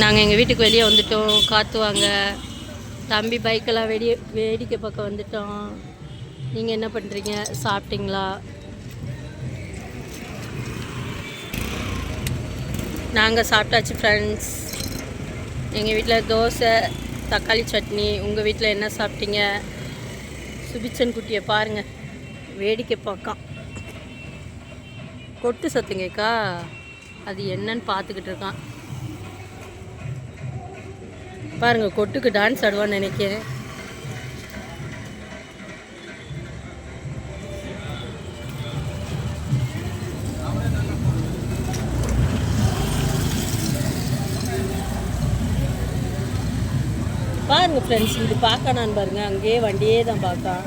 நாங்கள் எங்கள் வீட்டுக்கு வெளியே வந்துட்டோம். காற்று வாங்க தம்பி பைக்கெல்லாம் வெடி வேடிக்கை பக்கம் வந்துட்டோம். நீங்கள் என்ன பண்ணுறீங்க சாப்பிட்டீங்களா? நாங்கள் சாப்பிட்டாச்சு ஃப்ரெண்ட்ஸ் எங்கள் வீட்டில் தோசை தக்காளி சட்னி. உங்கள் வீட்டில் என்ன சாப்பிட்டீங்க? சுபிச்சன் குட்டியை பாருங்கள் வேடிக்கை பார்க்கான். கொட்டு சத்துங்கக்கா அது என்னன்னு பார்த்துக்கிட்டு இருக்கான். பாருங்க கொட்டுக்கு டான்ஸ் ஆடுவான்னு நினைக்கிறேன். பாருங்க ஃப்ரெண்ட்ஸ் இது பார்க்கணான்னு பாருங்க அங்கேயே வண்டியே தான் பார்க்கான்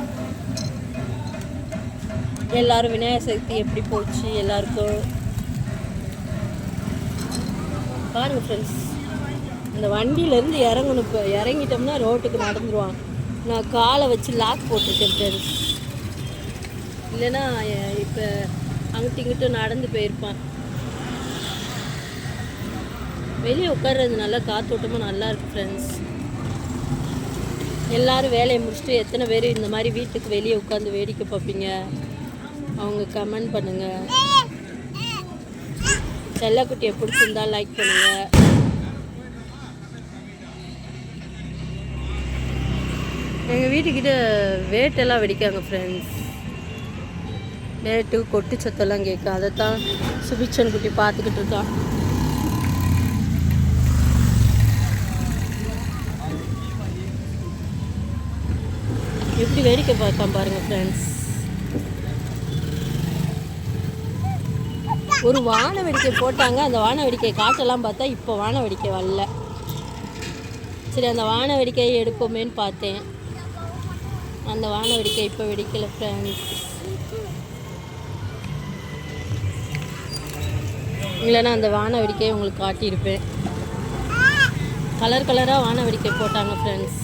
எல்லாரும் விநாயகர் சதுர்த்தி எப்படி போச்சு எல்லாருக்கும். பாருங்க ஃப்ரெண்ட்ஸ் அந்த வண்டியிலேருந்து இறங்கணும் இப்போ. இறங்கிட்டோம்னா ரோட்டுக்கு நடந்துருவான். நான் காலை வச்சு லாக் போட்டிருக்கேன் இல்லைன்னா இப்போ அங்கிட்டு இங்கிட்டும் நடந்து போயிருப்பான். வெளியே உட்கார்றது நல்லா காத்தோட்டமாக நல்லா இருக்கு ஃப்ரெண்ட்ஸ் எல்லாரும் வேலையை முடிச்சுட்டு எத்தனை பேர் இந்த மாதிரி வீட்டுக்கு வெளியே உட்காந்து வேடிக்கை பார்ப்பீங்க? அவங்க கமெண்ட் பண்ணுங்கள் செல்லக்குட்டியை பிடிச்சிருந்தா லைக் பண்ணுங்கள் எங்கள் வீட்டுக்கிட்ட வேட்டெல்லாம் வெடிக்காங்க ஃப்ரெண்ட்ஸ் வேட்டு கொட்டு சத்தெல்லாம் கேட்கும் அதை தான் சுபிச்சன் குட்டி பார்த்துக்கிட்டு இருக்கான். எப்படி வேடிக்கை பார்க்காம பாருங்கள் ஃப்ரெண்ட்ஸ் ஒரு வான வெடிக்கை போட்டாங்க. அந்த வான வெடிக்கை காட்டெல்லாம் பார்த்தா இப்போ வான வெடிக்கை வரல. சரி அந்த வான வெடிக்கையை எடுப்போமேன்னு பார்த்தேன். அந்த வான வெடிக்க இப்போ வெடிக்கல ஃப்ரெண்ட்ஸ் இல்லைன்னா அந்த வான வெடிக்கையை உங்களுக்கு காட்டியிருப்பேன். கலர் கலராக வான வெடிக்கை போட்டாங்க ஃப்ரெண்ட்ஸ்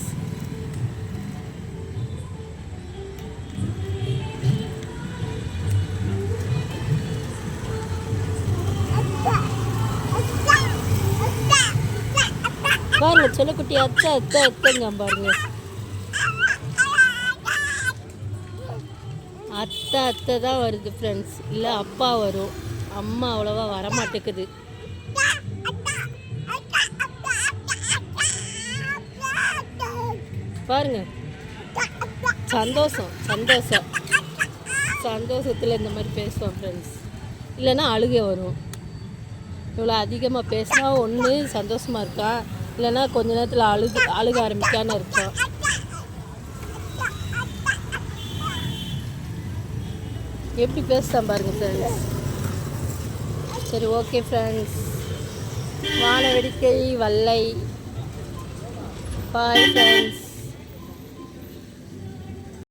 பாருங்க செல்லக்குட்டி அத்தை அத்தை அத்தைங்க பாருங்க. அத்தை அத்தை தான் வருது ஃப்ரெண்ட்ஸ் இல்லை அப்பா வரும். அம்மா அவ்வளோவா வரமாட்டேக்குது பாருங்க. சந்தோஷம் சந்தோஷம். சந்தோஷத்தில் இந்த மாதிரி பேசுவோம் ஃப்ரெண்ட்ஸ் இல்லைன்னா அழுகை வரும். இவ்வளோ அதிகமாக பேசினா ஒன்று சந்தோஷமாக இருக்கா? இல்லைன்னா கொஞ்ச நேரத்தில் அழுகு அழுக ஆரம்பிக்கான்னு இருக்கான் எப்படி பேசுதான் பாருங்கள் ஃப்ரெண்ட்ஸ் சரி ஓகே ஃப்ரெண்ட்ஸ் வானவேடிக்கை வல்லை. Bye friends